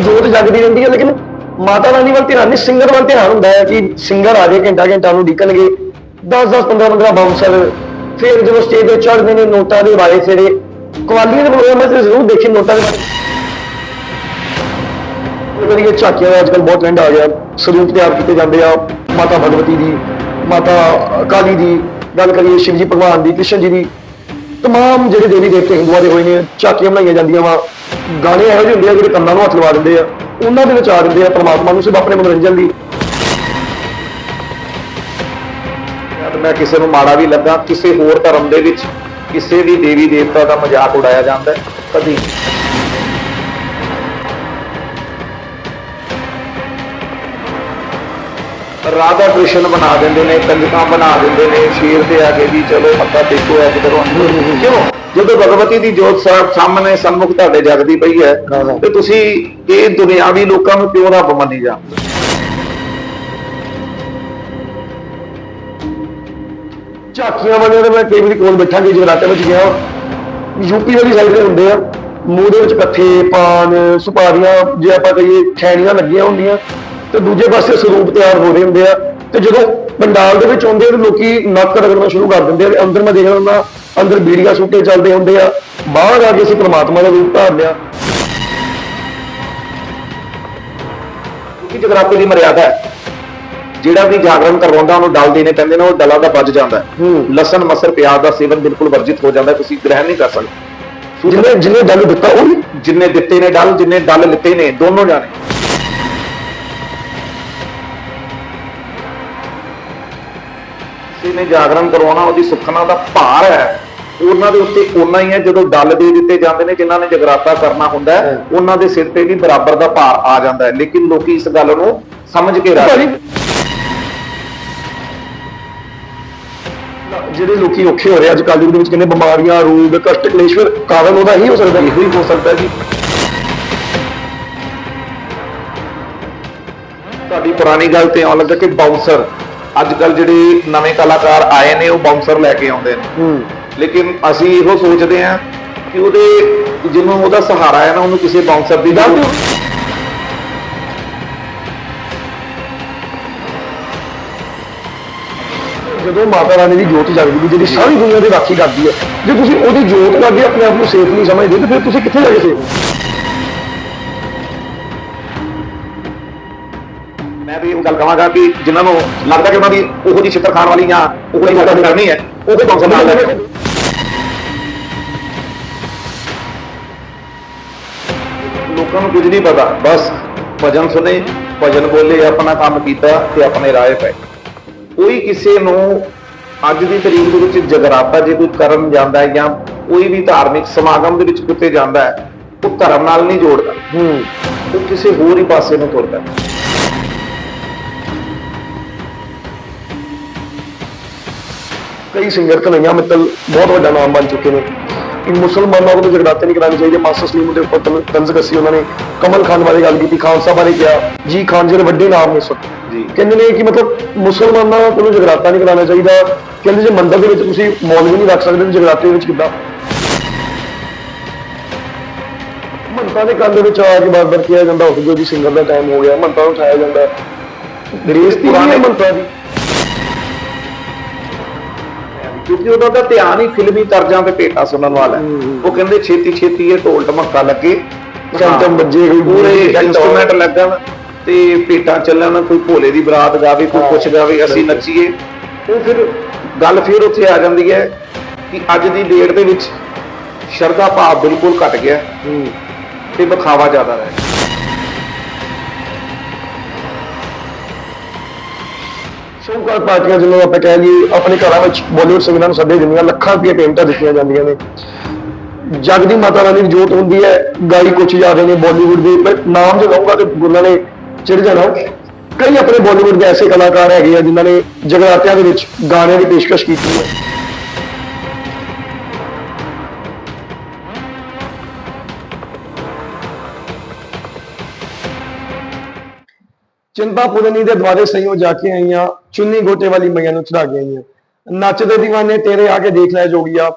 ਜੋਤ ਜਗਦੀ ਰਹਿੰਦੀ ਹੈ, ਲੇਕਿਨ ਮਾਤਾ ਰਾਣੀ ਵੱਲ ਧਿਆਨ ਨਹੀਂ ਸਿੰਗਰ ਵੱਲ ਧਿਆਨ ਹੁੰਦਾ ਹੈ ਕਿ ਸਿੰਗਰ ਆ ਜਾਏ ਘੰਟਾ ਘੰਟਾ ਨੂੰ ਡਿੱਕਣਗੇ 10 10 15 15 ਬਾਉਂਸਰ ਫਿਰ ਜਦੋਂ ਸਟੇਜ ਤੇ ਚੜ੍ਹਦੇ ਨੇ, ਨੋਟਾਂ ਦੇ ਬਾਰੇ ਫੇਰੇ ਕਵਾਲੀਆਂ ਦੇ ਪ੍ਰੋਗਰਾਮ ਤੇ ਜ਼ਰੂਰ ਦੇਖੇ, ਨੋਟਾਂ ਦੇ ਬਾਰੇ ਕਰੀਏ ਝਾਕੀਆਂ ਦਾ ਅੱਜਕੱਲ ਬਹੁਤ ਟ੍ਰੈਂਡ ਆ ਗਿਆ। ਸਰੂਪ ਤਿਆਰ ਕੀਤੇ ਜਾਂਦੇ ਆ, ਮਾਤਾ ਭਗਵਤੀ ਦੀ, ਮਾਤਾ ਕਾਲੀ ਦੀ, ਗੱਲ ਕਰੀਏ ਸ਼ਿਵ ਜੀ ਭਗਵਾਨ ਦੀ, ਕ੍ਰਿਸ਼ਨ ਜੀ ਦੀ। ਤਮਾਮ ਜਿਹੜੇ ਦੇਵੀ ਦੇਵਤੇ ਹਿੰਦੂਆਂ ਦੇ ਹੋਏ ਨੇ ਝਾਕੀਆਂ ਬਣਾਈਆਂ ਜਾਂਦੀਆਂ ਵਾ ਗਾਣੇ ਇਹੋ ਜਿਹੇ ਹੁੰਦੇ ਆ ਜਿਹੜੇ ਕੰਨਾਂ ਨੂੰ ਹੱਥ ਲਵਾ ਦਿੰਦੇ ਆ ਉਹਨਾਂ ਦੇ ਵਿੱਚ ਆ ਦਿੰਦੇ ਆ ਪ੍ਰਮਾਤਮਾ ਨੂੰ ਸਿਰਫ ਆਪਣੇ ਮਨੋਰੰਜਨ ਲਈ ਮੈਂ ਕਿਸੇ ਨੂੰ ਮਾੜਾ ਵੀ ਲੱਗਾ ਕਿਸੇ ਹੋਰ ਧਰਮ ਦੇ ਵਿੱਚ ਕਿਸੇ ਵੀ ਦੇਵੀ ਦੇਵਤਾ ਦਾ ਮਜ਼ਾਕ ਉਡਾਇਆ ਜਾਂਦਾ ਕਦੀ ਰਾਧਾ ਕ੍ਰਿਸ਼ਨ ਬਣਾ ਦਿੰਦੇ ਨੇ ਕੰਜਕਾਂ ਬਣਾ ਦਿੰਦੇ ਨੇ, ਸ਼ੇਰ ਤੇ ਆ ਕੇ ਵੀ ਚਲੋ ਮੱਥਾ ਟੇਕੋ ਐ ਕਿਧਰੋਂ ਕਿਉਂ? ਜਦੋਂ ਭਗਵਤੀ ਦੀ ਜੋਤ ਸਾਹਿਬ ਸਾਹਮਣੇ ਸਨਮੁਖ ਤੁਹਾਡੇ ਜਗਦੀ ਪਈ ਹੈ, ਤੇ ਤੁਸੀਂ ਇਹ ਦੁਨਿਆਵੀ ਲੋਕਾਂ ਨੂੰ ਕਿਉਂ ਰੱਬ ਮੰਨੀ ਜਾਂਦੇ? ਝਾਕੀਆਂ ਵਾਲਿਆਂ ਦੇ ਮੈਂ ਕਈ ਵਾਰੀ ਕੋਲ ਬੈਠਾ ਕਿ ਜਗਰਾਤੇ ਵਿੱਚ ਗਿਆ। ਯੂਪੀ ਵਾਲੀ ਸਾਈਡ ਦੇ ਹੁੰਦੇ ਆ, ਮੂੰਹ ਦੇ ਵਿੱਚ ਕੱਥੇ ਪਾਨ, ਸੁਪਾਰੀਆਂ, ਜੇ ਆਪਾਂ ਕਹੀਏ, ਛੈਣੀਆਂ ਲੱਗੀਆਂ ਹੁੰਦੀਆਂ। ਤੇ ਦੂਜੇ ਪਾਸੇ ਸਰੂਪ ਤਿਆਰ ਹੋ ਰਹੇ ਹੁੰਦੇ ਆ। ਤੇ ਜਦੋਂ ਪੰਡਾਲ ਦੇ ਵਿੱਚ ਆਉਂਦੇ ਆ ਤੇ ਲੋਕੀ ਨੱਕ ਰਗੜਨਾ ਸ਼ੁਰੂ ਕਰ ਦਿੰਦੇ ਆ ਤੇ ਅੰਦਰ ਮੈਂ ਦੇਖਦਾ ਹੁੰਦਾ ਅੰਦਰ ਬੀੜੀਆਂ ਸੁੱਟੇ ਚੱਲਦੇ ਹੁੰਦੇ ਆ। ਬਾਹਰ ਆ ਕੇ ਅਸੀਂ ਪ੍ਰਮਾਤਮਾ ਦਾ ਰੂਪ ਧਾਰ ਲਿਆ ਕਿਉਂਕਿ ਜਗਰਾਤੇ ਦੀ ਮਰਿਆਦਾ ਹੈ। ਜਿਹੜਾ ਵੀ ਜਾਗਰਣ ਕਰਵਾਉਂਦਾ ਉਹਨੂੰ ਡਲ ਦੇਣੇ ਪੈਂਦੇ ਨੇ ਉਹ ਡਲਾਂ ਦਾ ਵੱਜ ਜਾਂਦਾ ਹੈ। ਲਸਣ ਮਸਰ ਪਿਆਜ਼ ਦਾ ਸੇਵਨ ਬਿਲਕੁਲ ਵਰਜਿਤ ਹੋ ਜਾਂਦਾ ਹੈ, ਤੁਸੀਂ ਗ੍ਰਹਿਣ ਨਹੀਂ ਕਰ ਸਕਦੇ। ਜਿਹਨੇ ਜਿਹਨੇ ਗੱਲ ਦਿੱਤਾ ਉਹ ਜਿੰਨੇ ਦਿੱਤੇ ਨੇ ਡਲ ਜਿੰਨੇ ਡਲ ਲਿੱਤੇ ਨੇ ਦੋਨੋਂ ਜਾਣੇ। ਕਿਸੇ ਨੇ ਜਾਗਰਣ ਕਰਵਾਉਣਾ ਉਹਦੀ ਸੁਖਨਾ ਦਾ ਭਾਰ ਹੈ। ਉਹਨਾਂ ਦੇ ਉੱਤੇ ਓਨਾ ਹੀ ਹੈ ਜਦੋਂ ਡਲ ਦੇ ਦਿੱਤੇ ਜਾਂਦੇ ਨੇ ਜਿਨ੍ਹਾਂ ਨੇ ਜਗਰਾਤਾ ਕਰਨਾ ਹੁੰਦਾ ਹੈ ਉਹਨਾਂ ਦੇ ਸਿਰ ਤੇ ਵੀ ਬਰਾਬਰ ਦਾ ਭਾਰ ਆ ਜਾਂਦਾ ਹੈ। ਲੇਕਿਨ ਲੋਕੀ ਇਸ ਗੱਲ ਨੂੰ ਸਮਝ ਕੇ ਭਾਜੀ। ਜਿਹੜੇ ਲੋਕੀ ਔਖੇ ਹੋ ਰਹੇ ਅੱਜ ਕੱਲ੍ਹ ਦੇ ਵਿੱਚ ਕਿੰਨੇ ਬਿਮਾਰੀਆਂ ਰੋਗ ਕਸ਼ਟ ਕਲੇਸ਼ ਫਿਰ ਕਾਰਨ ਉਹਦਾ ਹੀ ਹੋ ਸਕਦਾ। ਇਹੋ ਹੀ ਹੋ ਸਕਦਾ ਜੀ। ਤੁਹਾਡੀ ਪੁਰਾਣੀ ਗੱਲ ਤੇ ਆਉਣ ਲੱਗਾ ਕਿ ਬਾਉਂਸਰ ਅੱਜ ਕੱਲ ਜਿਹੜੇ ਨਵੇਂ ਕਲਾਕਾਰ ਆਏ ਨੇ ਉਹ ਬਾਉਂਸਰ ਲੈ ਕੇ ਆਉਂਦੇ ਨੇ। ਹੂੰ। ਲੇਕਿਨ ਅਸੀਂ ਇਹੋ ਸੋਚਦੇ ਹਾਂ ਕਿ ਉਹਦੇ ਜਿਹਨੂੰ ਉਹਦਾ ਸਹਾਰਾ ਹੈ ਨਾ ਉਹਨੂੰ ਕਿਸੇ ਬਾਉਂਸਰ ਦੀ ਗੱਲ ਜਦੋਂ ਮਾਤਾ ਰਾਣੀ ਦੀ ਜੋਤ ਜਗਦੀ ਜਿਹੜੀ ਸਾਰੀ ਦੁਨੀਆ ਦੀ ਰਾਖੀ ਕਰਦੀ ਹੈ ਜੇ ਤੁਸੀਂ ਉਹਦੀ ਜੋਤ ਕਰਕੇ ਆਪਣੇ ਆਪ ਨੂੰ ਸੇਫ ਨਹੀਂ ਸਮਝਦੇ ਤਾਂ ਫਿਰ ਤੁਸੀਂ ਕਿੱਥੇ ਜਾ ਕੇ ਸੇਫ ਮੈਂ ਵੀ ਇਹ ਗੱਲ ਕਹਾਂਗਾ ਕਿ ਜਿਨ੍ਹਾਂ ਨੂੰ ਲੱਗਦਾ ਕਿ ਉਹਨਾਂ ਦੀ ਉਹੋ ਜਿਹੀ ਛਿੱਤਰ ਖਾਣ ਵਾਲੀ ਜਾਂ ਉਹੋ ਜਿਹੀ ਗੱਲ ਕਰਨੀ ਹੈ ਉਹ ਬਾਉਂਸਰ ਨਾਲ ਲੈ ਕੇ। ਲੋਕਾਂ ਨੂੰ ਕੁਝ ਨਹੀਂ ਪਤਾ ਬਸ ਭਜਨ ਸੁਨੇ ਭਜਨ ਬੋਲੇ ਆਪਣਾ ਕੰਮ ਕੀਤਾ ਤੇ ਆਪਣੇ ਰਾਏ ਪਏ ਕੋਈ ਕਿਸੇ ਨੂੰ ਅੱਜ ਦੀ ਤਰੀਕ ਦੇ ਵਿੱਚ ਜਗਰਾਤਾ ਜੇ ਕੋਈ ਕਰਨ ਜਾਂਦਾ ਹੈ ਜਾਂ ਕੋਈ ਵੀ ਧਾਰਮਿਕ ਸਮਾਗਮ ਦੇ ਵਿੱਚ ਕਿਤੇ ਜਾਂਦਾ ਹੈ ਉਹ ਧਰਮ ਨਾਲ ਨਹੀਂ ਜੋੜਦਾ ਹੂੰ ਉਹ ਕਿਸੇ ਹੋਰ ਹੀ ਪਾਸੇ ਨੂੰ ਤੁਰਦਾ ਹੈ। ਕਈ ਸਿੰਗਰ ਕਨਈਆ ਮਿੱਤਲ ਬਹੁਤ ਵੱਡਾ ਨਾਮ ਬਣ ਚੁੱਕੇ ਨੇ। ਕਿ ਮੁਸਲਮਾਨਾਂ ਕੋਲ ਜਗਰਾਤੇ ਨਹੀਂ ਕਰਾਉਣੇ ਚਾਹੀਦੇ ਮਾਸਟਰ ਸਲੀਮ ਦੇ ਉੱਪਰ ਤੰਜ਼ ਕੱਸੀ ਉਹਨਾਂ ਨੇ। ਕਮਲ ਖਾਨ ਬਾਰੇ ਗੱਲ ਕੀਤੀ ਖਾਨ ਸਾਹਿਬ ਬਾਰੇ ਕਿਹਾ। ਜੀ ਖਾਨ ਜਿਹੜੇ ਵੱਡੇ ਨਾਮ ਨੇ ਜੀ। ਕਹਿੰਦੇ ਨੇ ਕਿ ਮਤਲਬ ਮੁਸਲਮਾਨਾਂ ਕੋਲੋਂ ਜਗਰਾਤਾ ਨਹੀਂ ਕਰਾਉਣਾ ਚਾਹੀਦਾ। ਕਹਿੰਦੇ ਜੇ ਮੰਦਰ ਦੇ ਵਿੱਚ ਤੁਸੀਂ ਮੌਲਵੀ ਨਹੀਂ ਰੱਖ ਸਕਦੇ ਜਗਰਾਤੇ ਦੇ ਵਿੱਚ ਕਿੱਦਾਂ? ਮੰਤਾ ਦੇ ਕੰਨ ਦੇ ਵਿੱਚ ਆ ਕੇ ਬਾਰ-ਬਾਰ ਕਿਹਾ ਜਾਂਦਾ ਉੱਠ ਜੋ ਜੀ ਸਿੰਗਰ ਦਾ ਟਾਈਮ ਹੋ ਗਿਆ ਮੰਤਾ ਨੂੰ ਉਠਾਇਆ ਜਾਂਦਾ। ਹੈ ਪੁਰਾਣੇ- ਮੰਤਾ ਦੀ? ਕਿਉਂਕਿ ਉਹਦਾ ਤਾਂ ਧਿਆਨ ਹੀ ਫਿਲਮੀ ਤਰਜਾਂ ਤੇ ਭੇਟਾ ਸੁਣਨ ਵਾਲਾ। ਉਹ ਕਹਿੰਦੇ ਛੇਤੀ ਛੇਤੀ ਇਹ ਢੋਲ ਢਮੱਕਾ ਲੱਗੇ। ਚਮ ਵੱਜੇ, ਕੋਈ ਪੂਰੇ ਦਾ ਇਨਸਟਰੂਮੈਂਟ ਲੱਗਣ ਤੇ ਭੇਟਾ ਚੱਲਣ ਕੋਈ ਭੋਲੇ ਦੀ ਬਰਾਤ ਗਾਵੇ ਕੋਈ ਕੁਛ ਗਾਵੇ ਅਸੀਂ। ਨੱਚੀਏ। ਉਹ ਫਿਰ ਗੱਲ ਫਿਰ ਉੱਥੇ ਆ ਜਾਂਦੀ ਹੈ ਕਿ ਅੱਜ ਦੀ ਡੇਟ ਦੇ ਵਿੱਚ ਸ਼ਰਧਾ ਭਾਵ ਬਿਲਕੁਲ ਘਟ ਗਿਆ। ਤੇ ਵਿਖਾਵਾ ਜ਼ਿਆਦਾ ਰਹਿ ਗਿਆ। ਸ਼ੌਂਕਾਰ ਪਾਰਟੀਆਂ ਜਿਹਨੂੰ ਆਪਾਂ ਕਹਿ ਲਈਏ, ਆਪਣੇ ਘਰਾਂ ਵਿੱਚ ਬਾਲੀਵੁੱਡ ਸਿੰਗਰਾਂ ਨੂੰ ਸੱਦੇ ਦਿੰਦੀਆਂ, ਲੱਖਾਂ ਰੁਪਏ ਪੇਮੈਂਟਾਂ ਦਿੱਤੀਆਂ ਜਾਂਦੀਆਂ ਨੇ। ਜਗ ਦੀ ਮਾਤਾ ਰਾਣੀ ਦੀ ਜੋਤ ਹੁੰਦੀ ਹੈ, ਗਾਈ ਕੁਛ ਜਾ ਰਹੇ ਨੇ ਬਾਲੀਵੁੱਡ ਦੇ ਮੈਂ ਨਾਮ ਜੇ ਲਵਾਂਗਾ ਤੇ ਉਹਨਾਂ ਨੇ ਚਿੜ ਜਾਣਾ। ਕਈ ਆਪਣੇ ਬਾਲੀਵੁੱਡ ਦੇ ਐਸੇ ਕਲਾਕਾਰ ਹੈਗੇ ਆ ਜਿਨ੍ਹਾਂ ਨੇ ਜਗਰਾਤਿਆਂ ਦੇ ਵਿੱਚ ਗਾਣਿਆਂ ਦੀ ਪੇਸ਼ਕਸ਼ ਕੀਤੀ ਹੈ। ਚਿੰਤਾ ਪੁਰਨੀ ਦੇ ਦਵਾਰੇ ਸਈਓ ਜਾ ਕੇ ਆਈਆਂ, ਚੁੰਨੀ ਗੋਟੇ ਵਾਲੀ ਮਈਆਂ ਨੂੰ ਚੜਾ ਕੇ ਆਈਆਂ। ਨੱਚਦੇ دیਵਾਨੇ ਤੇਰੇ ਆ ਕੇ ਦੇਖ ਲੈ ਜੋਗੀਆ,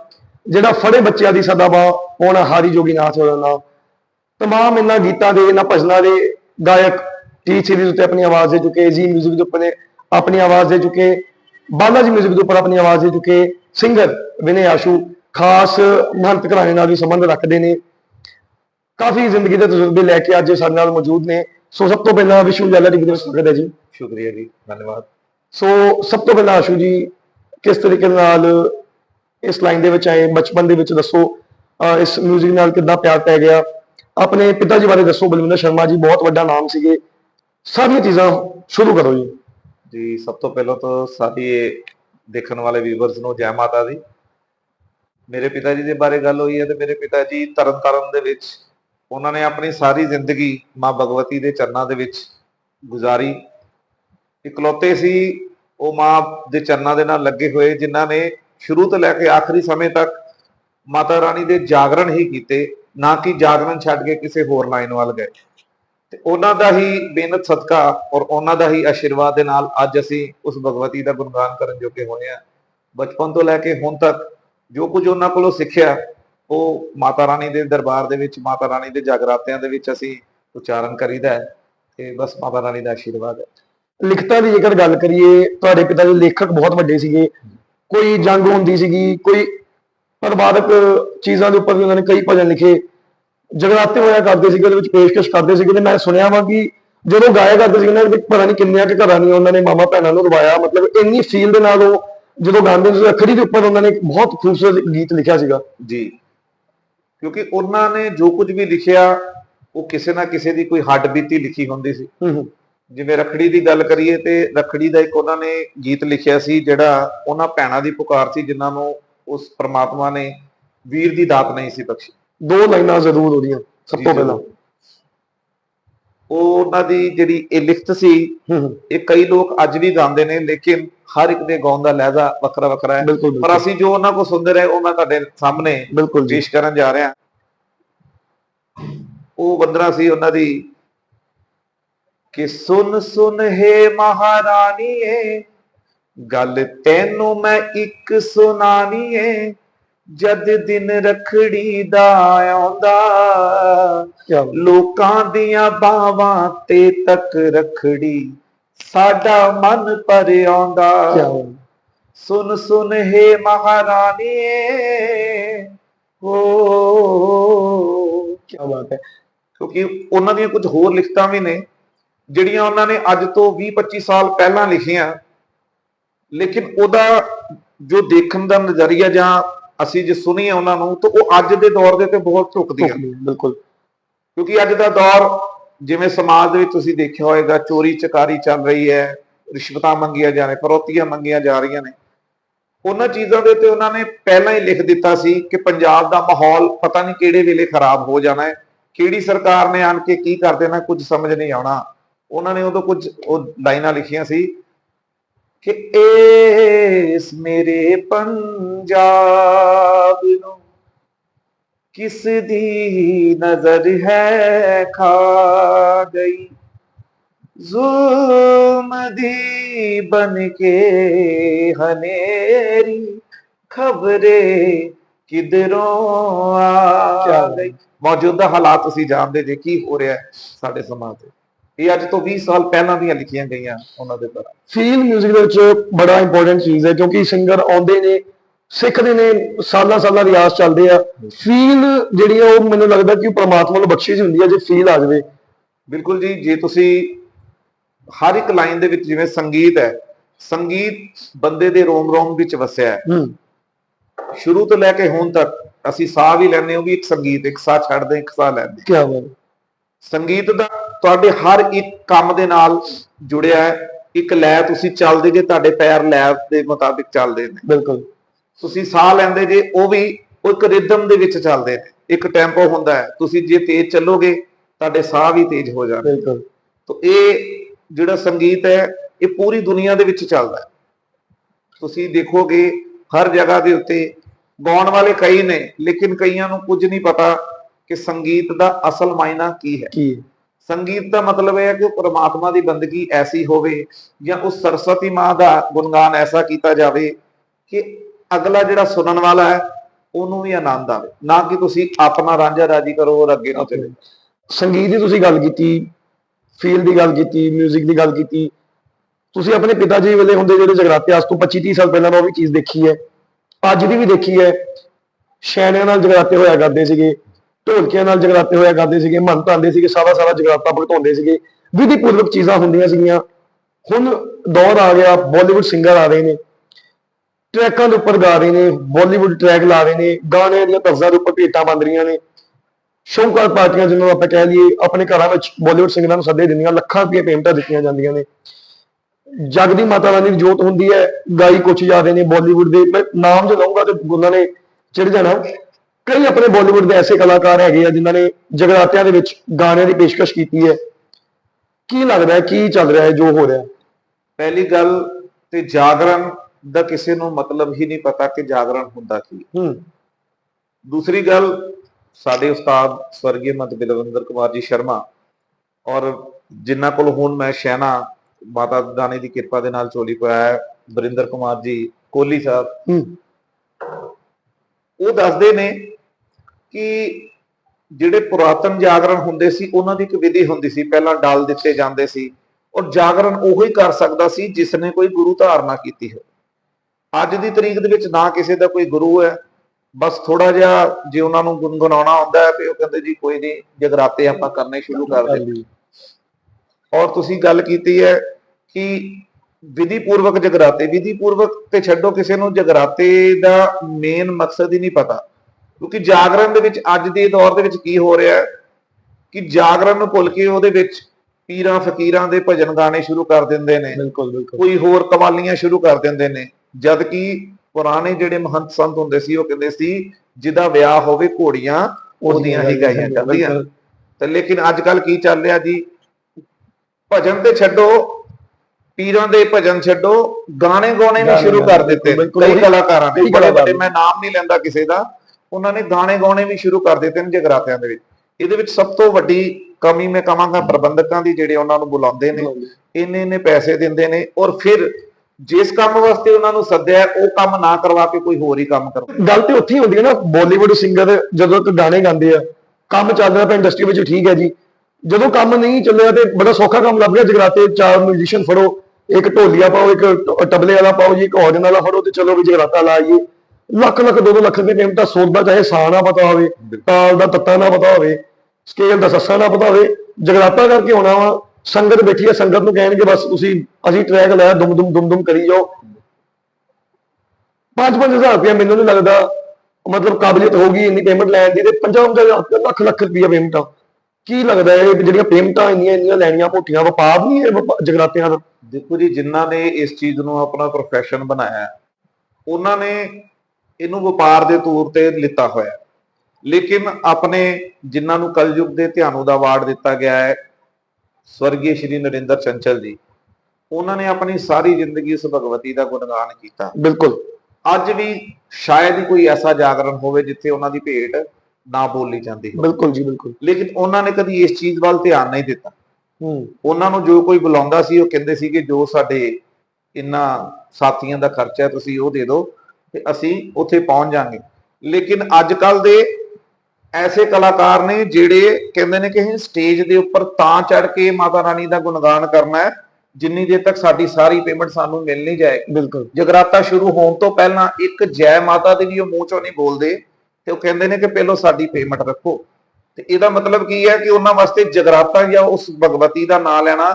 ਜਿਹੜਾ ਫੜੇ ਬੱਚਿਆਂ ਦੀ ਸਦਾਬਾ ਹੋਣਾ ਹਾਰੀ ਜੋਗੀ ਨਾਥ ਹੋਣਾ ਨਾ ਤਮਾਮ ਇਹਨਾਂ ਗੀਤਾਂ ਦੇ, ਇਹਨਾਂ ਭਜਨਾਂ ਦੇ ਗਾਇਕ ਟੀ ਸੀਰੀਜ਼ ਉੱਤੇ ਆਪਣੀ ਆਵਾਜ਼ ਦੇ ਚੁੱਕੇ, ਜੀ 뮤직 ਦੇ ਉੱਪਰ ਆਪਣੀ ਆਵਾਜ਼ ਦੇ ਚੁੱਕੇ, ਬਾਲਾ ਜੀ 뮤직 ਦੇ ਉੱਪਰ ਆਪਣੀ ਆਵਾਜ਼ ਦੇ ਚੁੱਕੇ, ਸਿੰਗਰ ਵਿਨੇ ਆਸ਼ੂ, ਖਾਸ ਮਹੰਤ ਘਰਾਣੇ ਨਾਲ ਵੀ ਸੰਬੰਧ ਰੱਖਦੇ ਨੇ। ਕਾਫੀ ਜ਼ਿੰਦਗੀ ਦੇ ਤਜਰਬੇ ਲੈ ਕੇ ਅੱਜ ਸਾਡੇ ਨਾਲ ਮੌਜੂਦ ਨੇ। ਸੋ ਸਭ ਤੋਂ ਪਹਿਲਾਂ ਵਿਸ਼ੂ ਜੈਲਾ ਦੇ ਵਿੱਚ ਸਵਾਗਤ ਹੈ ਜੀ। ਸ਼ੁਕਰੀਆ ਜੀ ਧੰਨਵਾਦ। ਸੋ ਸਭ ਤੋਂ ਪਹਿਲਾਂ ਆਸ਼ੂ ਜੀ ਕਿਸ ਤਰੀਕੇ ਨਾਲ ਇਸ ਲਾਈਨ ਦੇ ਵਿੱਚ ਆਏ ਬਚਪਨ ਦੇ ਵਿੱਚ ਦੱਸੋ ਇਸ 뮤직 ਨਾਲ ਕਿੱਦਾਂ ਪਿਆਰ ਪੈ ਗਿਆ? ਆਪਣੇ ਪਿਤਾ ਜੀ ਬਾਰੇ ਦੱਸੋ ਬਲਵਿੰਦਰ ਸ਼ਰਮਾ ਜੀ ਬਹੁਤ ਵੱਡਾ ਨਾਮ ਸੀਗੇ। ਸਾਰੀਆਂ ਚੀਜ਼ਾਂ ਸ਼ੁਰੂ ਕਰੋ ਜੀ। ਜੀ ਸਭ ਤੋਂ ਪਹਿਲਾਂ ਤਾਂ ਸਾਡੀ ਇਹ ਦੇਖਣ ਵਾਲੇ ਵੀਵਰਸ ਨੂੰ ਜੈ ਮਾਤਾ ਦੀ। ਮੇਰੇ ਪਿਤਾ ਜੀ ਦੇ ਬਾਰੇ ਗੱਲ ਹੋਈ ਹੈ ਤੇ ਮੇਰੇ ਪਿਤਾ ਜੀ ਤਰਨਤਾਰਨ ਦੇ ਵਿੱਚ ਉਹਨਾਂ ਨੇ ਆਪਣੀ ਸਾਰੀ ਜ਼ਿੰਦਗੀ ਮਾਂ ਭਗਵਤੀ ਦੇ ਚਰਨਾਂ ਦੇ ਵਿੱਚ ਗੁਜ਼ਾਰੀ। ਇਕਲੌਤੇ ਸੀ, ਉਹ ਮਾਂ ਦੇ ਚਰਨਾਂ ਦੇ ਨਾਲ ਲੱਗੇ ਹੋਏ, ਜਿਨ੍ਹਾਂ ਨੇ ਸ਼ੁਰੂ ਤੋਂ ਲੈ ਕੇ ਆਖਰੀ ਸਮੇਂ ਤੱਕ ਮਾਤਾ ਰਾਣੀ ਦੇ ਜਾਗਰਣ ਹੀ ਕੀਤੇ, ਨਾ ਕਿ ਜਾਗਰਣ ਛੱਡ ਕੇ ਕਿਸੇ ਹੋਰ ਲਾਈਨ ਵੱਲ ਗਏ। ਤੇ ਉਹਨਾਂ ਦਾ ਹੀ ਬੇਨਤ ਸਦਕਾ ਔਰ ਉਹਨਾਂ ਦਾ ਹੀ ਆਸ਼ੀਰਵਾਦ ਦੇ ਨਾਲ ਅੱਜ ਅਸੀਂ ਉਸ ਭਗਵਤੀ ਦਾ ਗੁਣਗਾਨ ਕਰਨ ਜੋਗੇ ਹੋਏ ਆ ਬਚਪਨ ਤੋਂ ਲੈ ਕੇ ਹੁਣ ਤੱਕ ਜੋ ਕੁਝ ਉਹਨਾਂ ਕੋਲੋਂ ਸਿੱਖਿਆ ਉਹ ਮਾਤਾ ਰਾਣੀ ਦੇ ਦਰਬਾਰ ਦੇ ਵਿੱਚ ਮਾਤਾ ਰਾਣੀ ਦੇ ਜਾਗਰਾਤਿਆਂ ਦੇ ਵਿੱਚ ਅਸੀਂ ਉਚਾਰਨ ਕਰੀਦਾ ਹੈ ਤੇ ਬਸ ਮਾਤਾ ਰਾਣੀ ਦਾ ਆਸ਼ੀਰਵਾਦ ਹੈ। ਲਿਖਤਾਂ ਦੀ ਜੇਕਰ ਗੱਲ ਕਰੀਏ ਤੁਹਾਡੇ ਪਿਤਾ ਜੀ ਲੇਖਕ ਬਹੁਤ ਵੱਡੇ ਸੀਗੇ। ਕੋਈ ਜੰਗ ਹੁੰਦੀ ਸੀਗੀ ਕੋਈ ਪਰਿਵਾਰਕ ਚੀਜ਼ਾਂ ਦੇ ਉੱਪਰ ਵੀ ਉਹਨਾਂ ਨੇ ਕਈ ਭਜਨ ਲਿਖੇ। ਜਗਰਾਤੇ ਹੋਇਆ ਕਰਦੇ ਸੀਗੇ ਉਹਦੇ ਵਿੱਚ ਪੇਸ਼ਕਸ਼ ਕਰਦੇ ਸੀਗੇ ਤੇ ਮੈਂ ਸੁਣਿਆ ਵਾ ਕਿ ਜਦੋਂ ਗਾਇਆ ਕਰਦੇ ਸੀਗੇ ਨਾ ਵਿੱਚ ਪਤਾ ਨਹੀਂ ਕਿੰਨਿਆਂ ਕਿ ਘਰਾਂ ਦੀਆਂ ਉਹਨਾਂ ਨੇ ਮਾਮਾ ਭੈਣਾਂ ਨੂੰ ਰਵਾਇਆ। ਮਤਲਬ ਇੰਨੀ ਫੀਲ ਦੇ ਨਾਲ ਉਹ ਜਦੋਂ ਗਾਉਂਦੇ ਸੀ ਅਖੜੀ ਦੇ ਉੱਪਰ ਉਹਨਾਂ ਨੇ ਇੱਕ ਬਹੁਤ ਖੂਬਸੂਰਤ ਗੀਤ ਲਿਖਿਆ ਸੀਗਾ। ਜੀ। ਕਿਉਂਕਿ ਉਹਨਾਂ ਨੇ ਜੋ ਕੁਝ ਵੀ ਲਿਖਿਆ ਉਹ ਕਿਸੇ ਨਾ ਕਿਸੇ ਦੀ ਕੋਈ ਹੱਡ ਬੀਤੀ ਲਿਖੀ ਹੁੰਦੀ ਸੀ। ਜਿਵੇਂ ਰਖੜੀ ਦੀ ਗੱਲ ਕਰੀਏ ਤੇ ਰਖੜੀ ਦਾ ਇੱਕ ਉਹਨਾਂ ਨੇ ਗੀਤ ਲਿਖਿਆ ਸੀ ਜਿਹੜਾ ਉਹਨਾਂ ਭੈਣਾਂ ਦੀ ਪੁਕਾਰ ਸੀ ਜਿਨ੍ਹਾਂ ਨੂੰ ਉਸ ਪ੍ਰਮਾਤਮਾ ਨੇ ਵੀਰ ਦੀ ਦਾਤ ਨਹੀਂ ਸੀ ਬਖਸ਼ੀ। ਦੋ ਲਾਈਨਾਂ ਜ਼ਰੂਰ ਉਹਦੀਆਂ ਸਭ ਤੋਂ ਪਹਿਲਾਂ। ਉਹਨਾਂ ਦੀ ਜਿਹੜੀ ਇਹ ਲਿਖਤ ਸੀ ਇਹ ਕਈ ਲੋਕ ਅੱਜ ਵੀ ਗਾਉਂਦੇ ਨੇ ਲੇਕਿਨ ਹਰ ਇੱਕ ਦੇ ਗਾਉਣ ਦਾ ਲਹਿਜ਼ਾ ਵੱਖਰਾ ਵੱਖਰਾ ਹੈ। ਪਰ ਅਸੀਂ ਜੋ ਉਹਨਾਂ ਕੋ ਸੁਣਦੇ ਰਹੇ ਉਹ ਮੈਂ ਤੁਹਾਡੇ ਸਾਹਮਣੇ ਪੇਸ਼ ਕਰਨ ਜਾ ਰਿਹਾ। ਉਹ ਬੰਦਰਾ ਸੀ ਉਹਨਾਂ ਦੀ ਕਿ ਸੁਨ ਸੁਨ ਹੈ ਮਹਾਰਾਣੀਏ ਗੱਲ ਤੈਨੂੰ ਮੈਂ ਇੱਕ ਸੁਣਾਣੀਏ ਜਦ ਦਿਨ ਰਖੜੀ ਦਾ ਆਉਂਦਾ, ਲੋਕਾਂ ਦੀਆਂ ਬਾਵਾਂ ਤੇ ਤੱਕ ਰਖੜੀ, ਸਾਡਾ ਮਨ ਪਰ ਆਉਂਦਾ। ਸੁਨ ਸੁਨ ਹੈ ਮਹਾਰਾਣੀਏ ਓ ਕੀ ਬਾਤ ਹੈ। ਕਿਉਂਕਿ ਉਹਨਾਂ ਦੀਆਂ ਕੁਝ ਹੋਰ ਲਿਖਤਾਂ ਵੀ ਨੇ, ਜਿਹੜੀਆਂ ਉਹਨਾਂ ਨੇ ਅੱਜ ਤੋਂ 20-25 ਸਾਲ ਪਹਿਲਾਂ ਲਿਖੀਆਂ। ਲੇਕਿਨ ਉਹਦਾ ਜੋ ਦੇਖਣ ਦਾ ਨਜ਼ਰੀਆ ਜਾਂ ਅਸੀਂ ਜੇ ਸੁਣੀਏ ਉਹਨਾਂ ਨੂੰ ਤਾਂ ਉਹ ਅੱਜ ਦੇ ਦੌਰ ਦੇ ਤੇ ਬਹੁਤ ਝੁਕਦੀਆਂ। ਬਿਲਕੁਲ। ਕਿਉਂਕਿ ਅੱਜ ਦਾ ਦੌਰ ਜਿਵੇਂ ਸਮਾਜ ਦੇ ਵਿੱਚ ਤੁਸੀਂ ਦੇਖਿਆ ਹੋਵੇਗਾ ਚੋਰੀ ਚਕਾਰੀ ਚੱਲ ਰਹੀ ਹੈ ਰਿਸ਼ਵਤਾਂ ਮੰਗੀਆਂ ਜਾ ਰਹੀਆਂ ਫਰੋਤੀਆਂ ਮੰਗੀਆਂ ਜਾ ਰਹੀਆਂ ਨੇ। ਉਹਨਾਂ ਚੀਜ਼ਾਂ ਦੇ ਉੱਤੇ ਉਹਨਾਂ ਨੇ ਪਹਿਲਾਂ ਹੀ ਲਿਖ ਦਿੱਤਾ ਸੀ ਕਿ ਪੰਜਾਬ ਦਾ ਮਾਹੌਲ ਪਤਾ ਨਹੀਂ ਕਿਹੜੇ ਵੇਲੇ ਖਰਾਬ ਹੋ ਜਾਣਾ ਹੈ ਕਿਹੜੀ ਸਰਕਾਰ ਨੇ ਆਣ ਕੇ ਕੀ ਕਰ ਦੇਣਾ ਕੁਝ ਸਮਝ ਨਹੀਂ ਆਉਣਾ। ਉਹਨਾਂ ਨੇ ਉਦੋਂ ਕੁਝ ਉਹ ਲਾਈਨਾਂ ਲਿਖੀਆਂ ਸੀ ਕਿ ਇਸ ਮੇਰੇ ਪੰਜਾਬ ਨੂੰ ਕਿਸ ਦੀ ਨਜ਼ਰ ਹੈ ਖਾ ਗਈ? ਜ਼ੁਲਮ ਦੀ ਬਨ ਕੇ ਹਨੇਰੀ ਖਬਰੇ ਕਿਧਰੋਂ ਆ ਗਈ? ਮੌਜੂਦਾ ਹਾਲਾਤ ਤੁਸੀਂ ਜਾਣਦੇ ਜੇ ਕੀ ਹੋ ਰਿਹਾ ਹੈ ਸਾਡੇ ਸਮਾਜ ਤੇ ਇਹ ਅੱਜ ਤੋਂ 20 ਸਾਲ ਪਹਿਲਾਂ ਦੀਆਂ ਲਿਖੀਆਂ ਗਈਆਂ ਉਹਨਾਂ ਦੇ ਦੁਆਰਾ ਫੀਲ 뮤직 ਦੇ ਵਿੱਚ ਬੜਾ ਇੰਪੋਰਟੈਂਟ ਚੀਜ਼ ਹੈ ਕਿਉਂਕਿ ਸਿੰਗਰ ਆਉਂਦੇ ਨੇ ਸਿੱਖਦੇ ਨੇ ਸਾਲਾਂ ਸਾਲਾਂ ਰਿਆਜ਼ ਚੱਲਦੇ ਆ। ਫੀਲ ਜਿਹੜੀ ਆ ਉਹ ਮੈਨੂੰ ਲੱਗਦਾ ਕਿ ਉਹ ਪ੍ਰਮਾਤਮਾ ਨੂੰ ਬਖਸ਼ਿਸ਼ ਹੁੰਦੀ ਹੈ ਜੇ ਫੀਲ ਆ ਜਾਵੇ। ਬਿਲਕੁਲ ਜੀ ਜੇ ਤੁਸੀਂ ਹਰ ਇੱਕ ਲਾਈਨ ਦੇ ਵਿੱਚ ਜਿਵੇਂ ਸੰਗੀਤ ਹੈ ਸੰਗੀਤ ਬੰਦੇ ਦੇ ਰੋਮ ਰੋਮ ਵਿੱਚ ਵਸਿਆ ਹੈ। ਹੂੰ। ਸ਼ੁਰੂ ਤੋਂ ਲੈ ਕੇ ਹੁਣ ਤੱਕ ਅਸੀਂ ਸਾਹ ਵੀ ਲੈਂਦੇ ਹਾਂ ਉਹ ਵੀ ਇੱਕ ਸੰਗੀਤ ਇੱਕ ਸਾਹ ਛੱਡਦੇ ਇੱਕ ਸਾਹ ਲੈਂਦੇ ਕੀ ਬਾਤ। ਸੰਗੀਤ ਦਾ ਤੁਹਾਡੇ ਹਰ ਇੱਕ ਕੰਮ ਦੇ ਨਾਲ ਜੁੜਿਆ ਹੈ। ਇੱਕ ਲੈ ਤੁਸੀਂ ਚੱਲਦੇ ਜੇ ਤੁਹਾਡੇ ਪੈਰ ਲੈ ਦੇ ਮੁਤਾਬਿਕ ਚੱਲਦੇ ਨੇ। ਬਿਲਕੁਲ। ਤੁਸੀਂ ਸਾਹ ਲੈਂਦੇ ਜੇ ਉਹ ਵੀ ਉਹ ਇੱਕ ਰਿਦਮ ਦੇ ਵਿੱਚ ਚੱਲਦੇ ਨੇ। ਇੱਕ ਟੈਂਪੋ ਹੁੰਦਾ ਹੈ। ਤੁਸੀਂ ਜੇ ਤੇਜ਼ ਚੱਲੋਗੇ ਤੁਹਾਡੇ ਸਾਹ ਵੀ ਤੇਜ਼ ਹੋ ਜਾਣਗੇ। ਬਿਲਕੁਲ। ਤੋ ਇਹ ਜਿਹੜਾ ਸੰਗੀਤ ਹੈ ਇਹ ਪੂਰੀ ਦੁਨੀਆ ਦੇ ਵਿੱਚ ਚੱਲਦਾ ਹੈ। ਤੁਸੀਂ ਦੇਖੋਗੇ ਹਰ ਜਗ੍ਹਾ ਦੇ ਉੱਤੇ ਗਾਉਣ ਵਾਲੇ ਕਈ ਨੇ ਲੇਕਿਨ ਕਈਆਂ ਨੂੰ ਕੁਝ ਨਹੀਂ ਪਤਾ ਕਿ ਸੰਗੀਤ ਦਾ ਅਸਲ ਮਾਇਨਾ ਕੀ ਹੈ। ਕੀ ਹੈ? ਸੰਗੀਤ ਦਾ ਮਤਲਬ ਇਹ ਹੈ ਕਿ ਉਹ ਪ੍ਰਮਾਤਮਾ ਦੀ ਬੰਦਗੀ ਐਸੀ ਹੋਵੇ ਜਾਂ ਉਸ ਸਰਸਵਤੀ ਮਾਂ ਦਾ ਗੁਣਗਾਨ ਐਸਾ ਕੀਤਾ ਜਾਵੇ ਕਿ ਅਗਲਾ ਜਿਹੜਾ ਸੁਣਨ ਵਾਲਾ ਹੈ, ਉਹਨੂੰ ਵੀ ਆਨੰਦ ਆਵੇ। ਨਾ ਕਿ ਤੁਸੀਂ ਆਪਣਾ ਰਾਂਝਾ ਰਾਜੀ ਕਰੋ ਔਰ ਅੱਗੇ ਨਾ ਚਲੇ। ਸੰਗੀਤ ਦੀ ਤੁਸੀਂ ਗੱਲ ਕੀਤੀ ਫੀਲ ਦੀ ਗੱਲ ਕੀਤੀ 뮤직 ਦੀ ਗੱਲ ਕੀਤੀ, ਤੁਸੀਂ ਆਪਣੇ ਪਿਤਾ ਜੀ ਵੇਲੇ ਹੁੰਦੇ ਜਿਹੜੇ ਜਗਰਾਤੇ, ਅੱਜ ਤੋਂ 25 30 ਸਾਲ ਪਹਿਲਾਂ ਮੈਂ ਉਹ ਵੀ ਚੀਜ਼ ਦੇਖੀ ਹੈ, ਅੱਜ ਦੀ ਵੀ ਦੇਖੀ ਹੈ। ਸ਼ੈਣਿਆਂ ਨਾਲ ਜਗਰਾਤੇ ਹੋਇਆ ਕਰਦੇ ਸੀਗੇ। ਢੋਲਕੀਆਂ ਨਾਲ ਜਗਰਾਤੇ ਹੋਇਆ ਕਰਦੇ ਸੀਗੇ ਮਹੰਤ ਆਉਂਦੇ ਸੀਗੇ, ਸਾਰਾ ਸਾਰਾ ਜਗਰਾਤਾ ਭਗਤਾਉਂਦੇ ਸੀਗੇ ਵਿਧੀ ਪੂਰਵਕ ਚੀਜ਼ਾਂ ਹੁੰਦੀਆਂ ਸੀਗੀਆਂ। ਹੁਣ ਦੌਰ ਆ ਗਿਆ ਬਾਲੀਵੁੱਡ ਸਿੰਗਰ ਆ ਰਹੇ ਨੇ, ਟਰੈਕਾਂ ਦੇ ਉੱਪਰ ਗਾ ਰਹੇ ਨੇ ਬਾਲੀਵੁੱਡ ਟਰੈਕ ਲਾ ਰਹੇ ਨੇ, ਗਾਣਿਆਂ ਦੀਆਂ ਤਰਜ਼ਾਂ ਦੇ ਉੱਪਰ ਭੇਟਾਂ ਬਣ ਰਹੀਆਂ ਨੇ। ਸ਼ੌਂਕਾਰ ਪਾਰਟੀਆਂ ਜਿਹਨੂੰ ਆਪਾਂ ਕਹਿ ਲਈਏ, ਆਪਣੇ ਘਰਾਂ ਵਿੱਚ ਬਾਲੀਵੁੱਡ ਸਿੰਗਰਾਂ ਨੂੰ ਸੱਦੇ ਦਿੰਦੀਆਂ, ਲੱਖਾਂ ਰੁਪਏ ਪੇਮੈਂਟਾਂ ਦਿੱਤੀਆਂ ਜਾਂਦੀਆਂ ਨੇ। ਜਗਦੀ ਮਾਤਾ ਰਾਣੀ ਦੀ ਜੋਤ ਹੁੰਦੀ ਹੈ, ਗਾਈ ਕੁਛ ਜਾ ਰਹੇ ਨੇ ਬਾਲੀਵੁੱਡ ਦੇ, ਮੈਂ ਨਾਮ ਜੇ ਲਵਾਂਗਾ ਤੇ ਉਹਨਾਂ ਨੇ ਚਿੜ ਜਾਣਾ। ਕਈ ਆਪਣੇ ਬਾਲੀਵੁੱਡ ਦੇ ਐਸੇ ਕਲਾਕਾਰ ਹੈਗੇ ਆ ਜਿਨ੍ਹਾਂ ਨੇ ਜਗਰਾਤਿਆਂ ਦੇ ਵਿੱਚ ਗਾਣਿਆਂ ਦੀ ਪੇਸ਼ਕਸ਼ ਕੀਤੀ ਹੈ। ਕੀ ਲੱਗਦਾ ਹੈ ਕੀ ਚੱਲ ਰਿਹਾ ਹੈ ਜੋ ਹੋ ਰਿਹਾ ਹੈ? ਪਹਿਲੀ ਗੱਲ ਤੇ ਜਾਗਰਣ ਦਾ ਕਿਸੇ ਨੂੰ ਮਤਲਬ ਹੀ ਨਹੀਂ ਪਤਾ ਕਿ ਜਾਗਰਣ ਹੁੰਦਾ ਕੀ ਹੈ। ਦੂਸਰੀ ਗੱਲ ਸਾਡੇ ਉਸਤਾਦ ਸਵਰਗੀ ਮਤ ਬਿਲਵਿੰਦਰ ਕੁਮਾਰ ਜੀ ਸ਼ਰਮਾ ਔਰ ਜਿਨ੍ਹਾਂ ਕੋਲ ਹੁਣ ਮੈਂ ਸ਼ੈਨਾ ਮਾਤਾ ਦਾਨੇ ਦੀ ਕਿਰਪਾ ਦੇ ਨਾਲ ਚੋਲੀ ਪਾਇਆ ਹੈ ਬਰਿੰਦਰ ਕੁਮਾਰ ਜੀ ਕੋਹਲੀ ਸਾਹਿਬ। ਹੂੰ। ਉਹ ਦੱਸਦੇ ਨੇ ਕਿ ਜਿਹੜੇ ਪੁਰਾਤਨ ਜਾਗਰਣ ਹੁੰਦੇ ਸੀ, ਉਹਨਾਂ ਦੀ ਇੱਕ ਵਿਧੀ ਹੁੰਦੀ ਸੀ, ਪਹਿਲਾਂ ਡਾਲ ਦਿੱਤੇ ਜਾਂਦੇ ਸੀ, ਔਰ ਜਾਗਰਣ ਉਹੀ ਕਰ ਸਕਦਾ ਸੀ ਜਿਸ ਨੇ ਕੋਈ ਗੁਰੂ ਧਾਰਨਾ ਕੀਤੀ ਹੋ ਅੱਜ ਦੀ ਤਰੀਕ ਦੇ ਵਿੱਚ ਨਾ ਕਿਸੇ ਦਾ ਕੋਈ ਗੁਰੂ ਹੈ, ਬਸ ਥੋੜਾ ਜਿਹਾ ਜੇ ਉਹਨਾਂ ਨੂੰ ਗੁੰਗੁਣਾਉਣਾ ਹੁੰਦਾ ਹੈ ਤੇ ਉਹ ਕਹਿੰਦੇ ਜੀ ਕੋਈ ਨਹੀਂ, ਜਗਰਾਤੇ ਆਪਾਂ ਕਰਨੇ ਸ਼ੁਰੂ ਕਰ ਦੇ ਔਰ ਤੁਸੀਂ ਗੱਲ ਕੀਤੀ ਹੈ ਕਿ ਵਿਧੀ ਪੂਰਵਕ ਜਗਰਾਤੇ ਵਿਧੀ ਪੂਰਵਕ ਤੇ ਛੱਡੋ ਕਿਸੇ ਨੂੰ, ਜਗਰਾਤੇ ਦਾ ਮੇਨ ਮਕਸਦ ਹੀ ਨਹੀਂ ਪਤਾ। ਕਿਉਂਕਿ ਜਾਗਰਣ ਦੇ ਵਿੱਚ ਅੱਜ ਦੇ ਦੌਰ ਦੇ ਵਿੱਚ ਕੀ ਹੋ ਰਿਹਾ ਹੈ? ਕਿ ਜਾਗਰਣ ਨੂੰ ਭੁੱਲ ਕੇ ਉਹਦੇ ਵਿੱਚ ਪੀਰਾਂ ਫਕੀਰਾਂ ਦੇ ਭਜਨ ਗਾਣੇ ਸ਼ੁਰੂ ਕਰ ਦਿੰਦੇ ਨੇ। ਬਿਲਕੁਲ ਬਿਲਕੁਲ। ਕੋਈ ਹੋਰ ਕਵਾਲੀਆਂ ਸ਼ੁਰੂ ਕਰ ਦਿੰਦੇ ਨੇ। ਜਦ ਕਿ ਪੁਰਾਣੇ ਜਿਹੜੇ ਮਹੰਤ ਸੰਤ ਹੁੰਦੇ ਸੀ ਉਹ ਕਹਿੰਦੇ ਸੀ ਜਿਹਦਾ ਵਿਆਹ ਹੋਵੇ ਘੋੜੀਆਂ ਉਹਦੀਆਂ ਹੀ ਗਾਈਆਂ ਜਾਂਦੀਆਂ। ਤੇ ਲੇਕਿਨ ਅੱਜ ਕੱਲ ਕੀ ਚੱਲ ਰਿਹਾ ਜੀ? ਭਜਨ ਤੇ ਛੱਡੋ ਪੀਰਾਂ ਦੇ ਭਜਨ ਛੱਡੋ ਗਾਣੇ ਗਾਉਣੇ ਵੀ ਸ਼ੁਰੂ ਕਰ ਦਿੱਤੇ ਕਈ ਕਲਾਕਾਰਾਂ ਨੇ। ਬੜੇ ਵੱਡੇ। ਮੈਂ ਨਾਮ ਨਹੀਂ ਲੈਂਦਾ ਕਿਸੇ ਦਾ। ਉਹਨਾਂ ਨੇ ਗਾਣੇ ਗਾਉਣੇ ਵੀ ਸ਼ੁਰੂ ਕਰ ਦਿੱਤੇ ਨੇ ਜਗਰਾਤਿਆਂ ਦੇ ਵਿੱਚ। ਇਹਦੇ ਵਿੱਚ ਸਭ ਤੋਂ ਵੱਡੀ ਕਮੀ ਮੈਂ ਕਹਾਂਗਾ ਪ੍ਰਬੰਧਕਾਂ ਦੀ ਜਿਹੜੇ ਉਹਨਾਂ ਨੂੰ ਬੁਲਾਉਂਦੇ ਨੇ ਇੰਨੇ ਇੰਨੇ ਪੈਸੇ ਦਿੰਦੇ ਨੇ ਔਰ ਫਿਰ ਜਿਸ ਕੰਮ ਵਾਸਤੇ ਉਹਨਾਂ ਨੂੰ ਸੱਦਿਆ ਉਹ ਕੰਮ ਨਾ ਕਰਵਾ ਕੇ ਕੋਈ ਹੋਰ ਹੀ ਕੰਮ ਕਰਵਾ ਗੱਲ ਤੇ ਉੱਥੇ ਹੀ ਹੁੰਦੀ ਹੈ ਨਾ ਬਾਲੀਵੁੱਡ ਸਿੰਗਰ ਜਦੋਂ ਤੱਕ ਗਾਣੇ ਗਾਉਂਦੇ ਆ ਕੰਮ ਚੱਲ ਰਿਹਾ ਪਿਆ ਇੰਡਸਟਰੀ ਵਿੱਚ ਠੀਕ ਹੈ ਜੀ। ਜਦੋਂ ਕੰਮ ਨਹੀਂ ਚੱਲਿਆ ਤੇ ਬੜਾ ਸੌਖਾ ਕੰਮ ਲੱਭ ਗਿਆ ਜਗਰਾਤੇ ਚਾਰ ਮਿਊਜ਼ੀਸ਼ੀਅਨ ਫੜੋ ਇੱਕ ਢੋਲੀਆ ਪਾਓ ਇੱਕ ਟ- ਤਬਲੇ ਵਾਲਾ ਪਾਓ ਜੀ ਇੱਕ ਔਰਨ ਵਾਲਾ ਫੜੋ ਤੇ ਚਲੋ ਵੀ ਜਗਰਾਤਾ ਲਾਈਏ ਲੱਖ ਲੱਖ ਦੋ ਦੋ ਲੱਖ ਰੁਪਏ ਪੇਮੈਂਟ ਸੁਰ ਦਾ ਚਾਹੇ ਸਾ ਨਾ ਪਤਾ ਹੋਵੇ ਤਾਲ ਦਾ ਤੱਤਾ ਨਾ ਪਤਾ ਹੋਵੇ ਸਕੇਲ ਦਾ ਸੱਸਾ ਨਾ ਪਤਾ ਹੋਵੇ ਜਗਰਾਤਾ ਕਰਕੇ ਹੋਣਾ ਵਾ ਸੰਗਤ ਬੈਠੀ ਹੈ ਸੰਗਤ ਨੂੰ ਕਹਿਣਗੇ ਬਸ ਤੁਸੀਂ ਅਸੀਂ ਟਰੈਕ ਲਾਇਆ ਦੁਮ ਦੁਮ ਦੁਮ ਦੁਮ ਕਰੀ ਜਾਓ। 5-5000 ਰੁਪਇਆ ਮੈਨੂੰ ਨਹੀਂ ਲੱਗਦਾ ਮਤਲਬ ਕਾਬਲੀਅਤ ਹੋਗੀ ਇੰਨੀ ਪੇਮੈਂਟ ਲੈਣ ਦੀ ਤੇ 50-50 ਲੱਖ ਲੱਖ ਰੁਪਇਆ ਪੇਮੈਂਟ ਕੀ ਲੱਗਦਾ ਹੈ ਇਹ ਜਿਹੜੀਆਂ ਪੇਮੈਂਟਾਂ ਇੰਨੀਆਂ ਇੰਨੀਆਂ ਲੈਣੀਆਂ ਭੋਟੀਆਂ ਵਪਾਰ ਨਹੀਂ ਹੈ ਜਗਰਾਤਿਆਂ ਦਾ? ਦੇਖੋ ਜੀ ਜਿਨ੍ਹਾਂ ਨੇ ਇਸ ਚੀਜ਼ ਨੂੰ ਆਪਣਾ ਪ੍ਰੋਫੈਸ਼ਨ ਬਣਾਇਆ ਉਹਨਾਂ ਨੇ ਇਹਨੂੰ ਵਪਾਰ ਦੇ ਤੌਰ ਤੇ ਲਿੱਤਾ ਹੋਇਆ। ਲੇਕਿਨ ਆਪਣੇ ਜਿਨ੍ਹਾਂ ਨੂੰ ਕਲਯੁਗ ਦੇ ਧਿਆਨੂ ਦਾ ਅਵਾਰਡ ਦਿੱਤਾ ਗਿਆ ਹੈ ਸਵਰਗੀ ਸ਼੍ਰੀ ਨਰਿੰਦਰ ਚੰਚਲ ਜੀ ਉਹਨਾਂ ਨੇ ਆਪਣੀ ਸਾਰੀ ਜ਼ਿੰਦਗੀ ਉਸ ਭਗਵਤੀ ਦਾ ਗੁਣਗਾਨ ਕੀਤਾ। ਬਿਲਕੁਲ। ਅੱਜ ਵੀ ਸ਼ਾਇਦ ਹੀ ਕੋਈ ਐਸਾ ਜਾਗਰਣ ਹੋਵੇ ਜਿੱਥੇ ਉਹਨਾਂ ਦੀ ਭੇਟ ਨਾ ਬੋਲੀ ਜਾਂਦੀ ਬਿਲਕੁਲ ਜੀ ਬਿਲਕੁਲ। ਲੇਕਿਨ ਉਹਨਾਂ ਨੇ ਕਦੀ ਇਸ ਚੀਜ਼ ਵੱਲ ਧਿਆਨ ਨਹੀਂ ਦਿੱਤਾ। ਹੂੰ। ਉਹਨਾਂ ਨੂੰ ਜੋ ਕੋਈ ਬੁਲਾਉਂਦਾ ਸੀ ਉਹ ਕਹਿੰਦੇ ਸੀ ਕਿ ਜੋ ਸਾਡੇ ਇਨ੍ਹਾਂ ਸਾਥੀਆਂ ਦਾ ਖਰਚਾ ਹੈ ਤੁਸੀਂ ਉਹ ਦੇ ਦਿਓ। ਤੇ ਅਸੀਂ ਉੱਥੇ ਪਹੁੰਚ ਜਾਾਂਗੇ। ਲੇਕਿਨ ਅੱਜ ਕੱਲ ਦੇ ਐਸੇ ਕਲਾਕਾਰ ਨੇ ਜਿਹੜੇ ਕਹਿੰਦੇ ਨੇ ਕਿ ਅਸੀਂ ਸਟੇਜ ਦੇ ਉੱਪਰ ਤਾਂ ਚੜ ਕੇ ਮਾਤਾ ਰਾਣੀ ਦਾ ਗੁਣਗਾਨ ਕਰਨਾ ਹੈ ਜਿੰਨੀ ਦੇਰ ਤੱਕ ਸਾਡੀ ਸਾਰੀ ਪੇਮੈਂਟ ਸਾਨੂੰ ਮਿਲ ਨਹੀਂ ਜਾਏਗੀ। ਬਿਲਕੁਲ। ਜਗਰਾਤਾ ਸ਼ੁਰੂ ਹੋਣ ਤੋਂ ਪਹਿਲਾਂ ਇੱਕ ਜੈ ਮਾਤਾ ਦੀ ਵੀ ਉਹ ਮੂੰਹ ਚੋਂ ਨਹੀਂ ਬੋਲਦੇ ਤੇ ਉਹ ਕਹਿੰਦੇ ਨੇ ਕਿ ਪਹਿਲਾਂ ਸਾਡੀ ਪੇਮੈਂਟ ਰੱਖੋ। ਤੇ ਇਹਦਾ ਮਤਲਬ ਕੀ ਹੈ ਕਿ ਉਹਨਾਂ ਵਾਸਤੇ ਜਗਰਾਤਾ ਜਾਂ ਉਸ ਭਗਵਤੀ ਦਾ ਨਾਮ ਲੈਣਾ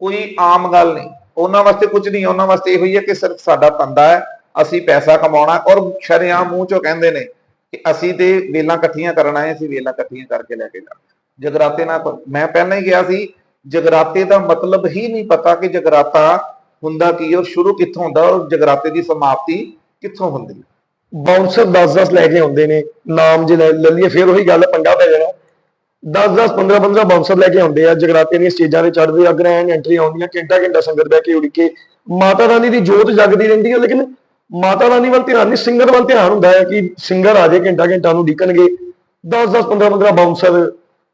ਕੋਈ ਆਮ ਗੱਲ ਨਹੀਂ। ਉਹਨਾਂ ਵਾਸਤੇ ਕੁਝ ਨਹੀਂ ਉਹਨਾਂ ਵਾਸਤੇ ਇਹੋ ਹੀ ਹੈ ਕਿ ਸਿਰਫ ਸਾਡਾ ਧੰਦਾ ਹੈ। ਅਸੀਂ ਪੈਸਾ ਕਮਾਉਣਾ, ਔਰ ਸ਼ਰੇਆਮ ਮੂੰਹ ਚੋਂ ਕਹਿੰਦੇ ਨੇ ਕਿ ਅਸੀਂ ਤੇ ਵੇਲਾਂ ਇਕੱਠੀਆਂ ਕਰਨਾ ਆਏ ਅਸੀਂ ਵੇਲਾਂ ਇਕੱਠੀਆਂ ਕਰਕੇ ਲੈ ਕੇ ਜਾਣਾ ਜਗਰਾਤੇ ਨਾਲ ਮੈਂ ਪਹਿਲਾਂ ਹੀ ਗਿਆ ਸੀ, ਜਗਰਾਤੇ ਦਾ ਮਤਲਬ ਹੀ ਨਹੀਂ ਪਤਾ ਕਿ ਜਗਰਾਤਾ ਹੁੰਦਾ ਕੀ, ਔਰ ਸ਼ੁਰੂ ਕਿੱਥੋਂ ਹੁੰਦਾ, ਔਰ ਜਗਰਾਤੇ ਦੀ ਸਮਾਪਤੀ ਕਿੱਥੋਂ ਹੁੰਦੀ ਹੈ। ਬਾਉਂਸਰ 10-10 ਲੈ ਕੇ ਆਉਂਦੇ ਨੇ, ਨਾਮ ਜੇ ਲੈ ਲੈ ਲਈਏ, ਫਿਰ ਉਹੀ ਗੱਲ ਪੰਗਾ ਪੈ ਜਾਣਾ। 10-10 15-15 ਬਾਉਂਸਰ ਲੈ ਕੇ ਆਉਂਦੇ ਆ, ਜਗਰਾਤੇ ਦੀਆਂ ਸਟੇਜਾਂ ਤੇ ਚੜ੍ਹਦੇ ਆ ਗ੍ਰੈਂਡ ਐਂਟਰੀ ਆਉਂਦੀਆਂ, ਘੰਟਾ ਘੰਟਾ ਸੰਗਤ ਬਹਿ ਕੇ ਉੜ ਕੇ ਮਾਤਾ ਰਾਣੀ ਦੀ ਜੋਤ ਜਗਦੀ ਰਹਿੰਦੀ ਹੈ ਲੇਕਿਨ ਮਾਤਾ ਰਾਣੀ ਵੱਲ ਧਿਆਨ ਨਹੀਂ ਸਿੰਗਰ ਵੱਲ ਧਿਆਨ ਹੁੰਦਾ ਹੈ ਕਿ ਸਿੰਗਰ ਆ ਜਾਏ ਘੰਟਾ ਘੰਟਾ ਨੂੰ ਢੀਕਣਗੇ 10-10 15-15 ਬਾਉਂਸਰ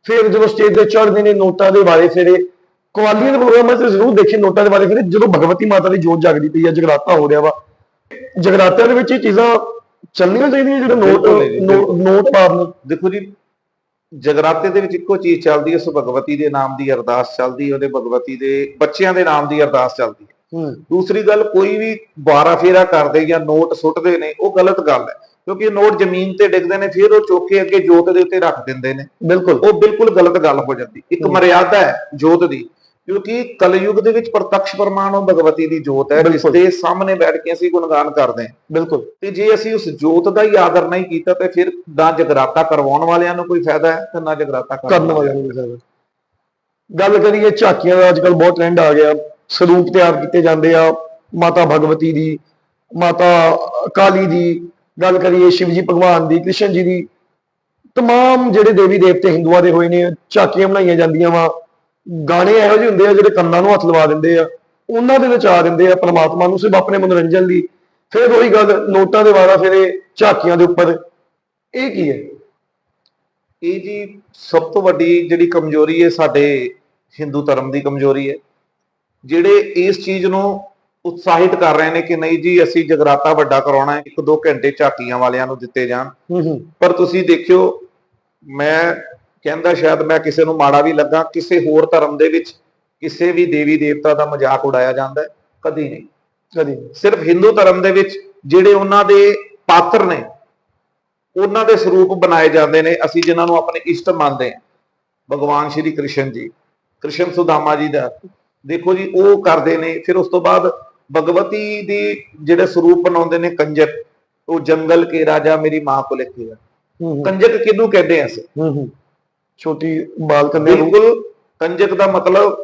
ਫਿਰ ਜਦੋਂ ਸਟੇਜ ਤੇ ਚੜ੍ਹਦੇ ਨੇ ਨੋਟਾਂ ਦੇ ਬਾਰੇ ਫਿਰੇ ਕਵਾਲੀਆਂ ਦੇ ਪ੍ਰੋਗਰਾਮਾਂ 'ਚ ਜ਼ਰੂਰ ਦੇਖੇ ਨੋਟਾਂ ਦੇ ਬਾਰੇ ਫਿਰੇ ਜਦੋਂ ਭਗਵਤੀ ਮਾਤਾ ਦੀ ਜੋਤ ਜਗਦੀ ਪਈ ਆ ਜਗਰਾਤਾ ਹੋ ਰਿਹਾ ਵਾ। ਜਗਰਾਤਿਆਂ ਦੇ ਵਿੱਚ ਇਹ ਚੀਜ਼ਾਂ ਚੱਲਣੀਆਂ ਚਾਹੀਦੀਆਂ ਜਿਹੜੇ ਨੋਟ ਜੀ, ਨੋਟ ਮਾਰਨ। ਦੇਖੋ ਜੀ ਜਗਰਾਤੇ ਦੇ ਵਿੱਚ ਇੱਕੋ ਚੀਜ਼ ਚੱਲਦੀ ਹੈ ਉਸ ਭਗਵਤੀ ਦੇ ਨਾਮ ਦੀ ਅਰਦਾਸ ਚੱਲਦੀ ਹੈ ਉਹਦੇ ਭਗਵਤੀ ਦੇ ਬੱਚਿਆਂ ਦੇ ਨਾਮ ਦੀ ਅਰਦਾਸ ਚੱਲਦੀ ਹੈ ਹੂੰ। ਦੂਸਰੀ ਗੱਲ ਕੋਈ ਵੀ ਬਾਰਾ ਫੇਰਾ ਕਰਦੇ ਜਾਂ ਨੋਟ ਸੁੱਟਦੇ ਨੇ ਉਹ ਗਲਤ ਗੱਲ ਹੈ। ਕਿਉਂਕਿ ਇਹ ਨੋਟ ਜ਼ਮੀਨ ਤੇ ਡਿੱਗਦੇ ਨੇ ਫਿਰ ਉਹ ਚੁੱਕ ਅੱਗੇ ਜੋਤ ਦੇ ਉੱਤੇ ਰੱਖ ਦਿੰਦੇ ਨੇ। ਬਿਲਕੁਲ। ਉਹ ਬਿਲਕੁਲ ਗਲਤ ਗੱਲ ਹੋ ਜਾਂਦੀ। ਇੱਕ। ਮਰਿਆਦਾ ਹੈ ਜੋਤ ਦੀ ਕਿਉਂਕਿ ਕਲਯੁਗ ਦੇ ਵਿੱਚ ਪ੍ਰਤੱਖ ਪ੍ਰਮਾਣ ਭਗਵਤੀ ਦੀ ਜੋਤ ਹੈ ਜਿਸ। ਦੇ ਸਾਹਮਣੇ ਬੈਠ ਕੇ ਅਸੀਂ ਗੁਣਗਾਨ ਕਰਦੇ ਹਾਂ। ਬਿਲਕੁਲ। ਤੇ ਜੇ ਅਸੀਂ ਉਸ ਜੋਤ ਦਾ ਹੀ ਆਦਰ ਨਹੀਂ ਕੀਤਾ ਤੇ ਫਿਰ ਨਾ ਜਗਰਾਤਾ ਕਰਵਾਉਣ ਵਾਲਿਆਂ ਨੂੰ ਕੋਈ ਫਾਇਦਾ ਹੈ ਤੇ ਨਾ ਜਗਰਾਤਾ ਕਰਨ ਵਾਲਿਆਂ ਨੂੰ ਫਾਇਦਾ। ਗੱਲ ਕਰੀਏ ਝਾਕੀਆਂ ਦਾ ਅੱਜ ਕੱਲ ਬਹੁਤ ਟ੍ਰੈਂਡ ਆ ਗਿਆ। ਸਰੂਪ ਤਿਆਰ ਕੀਤੇ ਜਾਂਦੇ ਆ। ਮਾਤਾ ਭਗਵਤੀ ਦੀ, ਮਾਤਾ ਕਾਲੀ ਦੀ ਗੱਲ ਕਰੀਏ, ਸ਼ਿਵ ਜੀ ਭਗਵਾਨ ਦੀ, ਕ੍ਰਿਸ਼ਨ ਜੀ ਦੀ, ਤਮਾਮ ਜਿਹੜੇ ਦੇਵੀ ਦੇਵਤੇ ਹਿੰਦੂਆਂ ਦੇ ਹੋਏ ਨੇ, ਝਾਕੀਆਂ ਬਣਾਈਆਂ ਜਾਂਦੀਆਂ ਵਾ। ਗਾਣੇ ਇਹੋ ਜਿਹੇ ਹੁੰਦੇ ਆ ਜਿਹੜੇ ਕੰਨਾਂ ਨੂੰ ਹੱਥ ਲਵਾ ਦਿੰਦੇ ਆ। ਉਹਨਾਂ ਦੇ ਵਿੱਚ ਆ ਦਿੰਦੇ ਆ ਪ੍ਰਮਾਤਮਾ ਨੂੰ, ਸਿਰਫ ਆਪਣੇ ਮਨੋਰੰਜਨ ਲਈ। ਫਿਰ ਉਹੀ ਗੱਲ, ਨੋਟਾਂ ਦੇ ਵਾਰਾ ਫਿਰ ਇਹ ਝਾਕੀਆਂ ਦੇ ਉੱਪਰ। ਇਹ ਕੀ ਹੈ? ਇਹ ਜੀ ਸਭ ਤੋਂ ਵੱਡੀ ਜਿਹੜੀ ਕਮਜ਼ੋਰੀ ਹੈ ਸਾਡੇ ਹਿੰਦੂ ਧਰਮ ਦੀ ਕਮਜ਼ੋਰੀ ਹੈ। ਜਿਹੜੇ ਇਸ ਚੀਜ਼ ਨੂੰ ਉਤਸ਼ਾਹਿਤ ਕਰ ਰਹੇ ਨੇ ਕਿ ਨਹੀਂ ਜੀ ਅਸੀਂ ਜਗਰਾਤਾ ਵੱਡਾ ਕਰਾਉਣਾ ਹੈ ਇੱਕ ਦੋ ਘੰਟੇ ਝਾਕੀਆਂ ਵਾਲਿਆਂ ਨੂੰ ਦਿੱਤੇ ਜਾਣ। ਪਰ ਤੁਸੀਂ ਦੇਖਿਓ ਮੈਂ ਕਹਿੰਦਾ ਸ਼ਾਇਦ ਮੈਂ ਕਿਸੇ ਨੂੰ ਮਾੜਾ ਵੀ ਲੱਗਾ ਕਿਸੇ ਹੋਰ ਧਰਮ ਦੇ ਵਿੱਚ ਕਿਸੇ ਵੀ ਦੇਵੀ ਦੇਵਤਾ ਦਾ ਮਜ਼ਾਕ ਉਡਾਇਆ ਜਾਂਦਾ ਹੈ ਕਦੀ ਨਹੀਂ। ਕਦੀ ਸਿਰਫ ਹਿੰਦੂ ਧਰਮ ਦੇ ਵਿੱਚ ਜਿਹੜੇ ਉਹਨਾਂ ਦੇ ਪਾਤਰ ਨੇ ਉਹਨਾਂ ਦੇ ਸਰੂਪ ਬਣਾਏ ਜਾਂਦੇ ਨੇ ਅਸੀਂ ਜਿਨ੍ਹਾਂ ਨੂੰ ਆਪਣੇ ਇਸ਼ਟ ਮੰਨਦੇ ਹਾਂ। ਭਗਵਾਨ ਸ਼੍ਰੀ ਕ੍ਰਿਸ਼ਨ ਜੀ ਕ੍ਰਿਸ਼ਨ ਸੁਦਾਮਾ ਜੀ ਦਾ ਦੇਖੋ ਜੀ ਉਹ ਕਰਦੇ ਨੇ ਫਿਰ ਉਸ ਤੋਂ ਬਾਅਦ ਭਗਵਤੀ ਦੀ ਜਿਹੜੇ ਸਰੂਪ ਬਣਾਉਂਦੇ ਨੇ ਕੰਜਕ ਉਹ ਜੰਗਲ ਕੇ ਰਾਜਾ ਮੇਰੀ ਮਾਂ ਕੋ ਲਿਖੇਗਾ ਕੰਜਕ ਕਿਹਨੂੰ ਕਹਿੰਦੇ ਆ ਅਸੀਂ? ਹੂੰ ਹੂੰ। ਛੋਟੀ ਬਾਲ ਕੰਨੇ ਨੂੰ ਬਿਲਕੁਲ ਕੰਜਕ ਦਾ ਮਤਲਬ